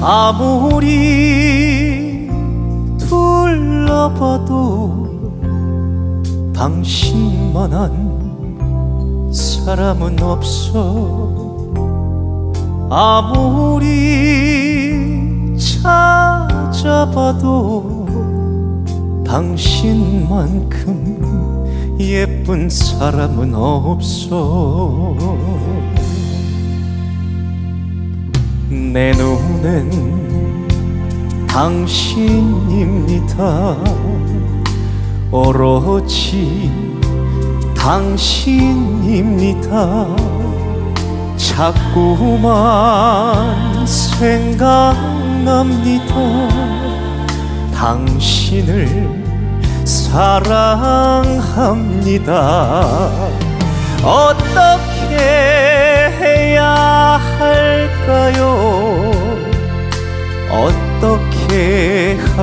아무리 둘러봐도 당신만한 사람은 없어. 아무리 찾아봐도 당신만큼 예쁜 사람은 없어. 내 눈엔 당신입니다. 오로지 당신입니다. 자꾸만 생각납니다. 당신을 사랑합니다. 어떻게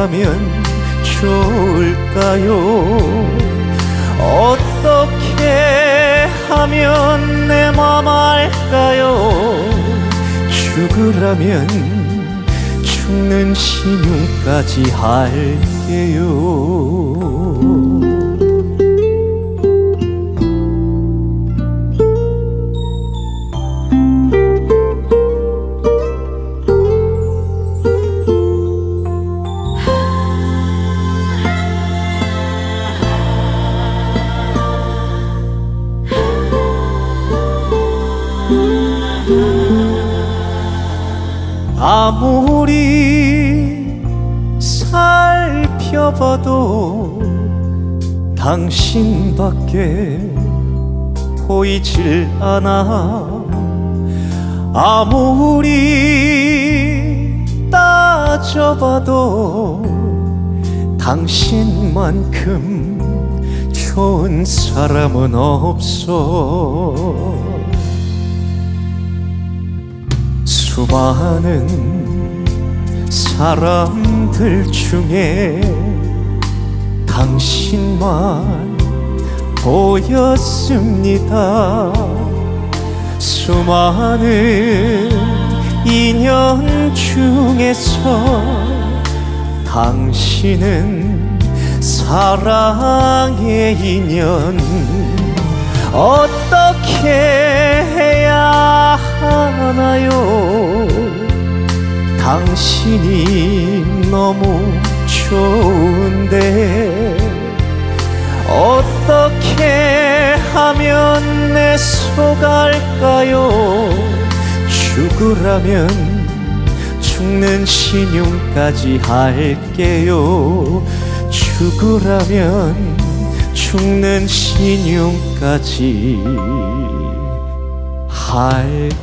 하면 좋을까요? 어떻게 하면 내 맘 알까요? 죽으라면 죽는 신용까지 할게요 아무리 살펴봐도 당신밖에 보이질 않아. 아무리 따져봐도 당신만큼 좋은 사람은 없어 많은 사람들 중에 당신만 보였습니다. 수많은 인연 중에서 당신은 사랑의 인연 어떻게 당신이 너무 좋은데 어떻게 하면 내 속알까요? 죽으라면 죽는 신용까지 할게요. 죽으라면 죽는 신용까지 할게요.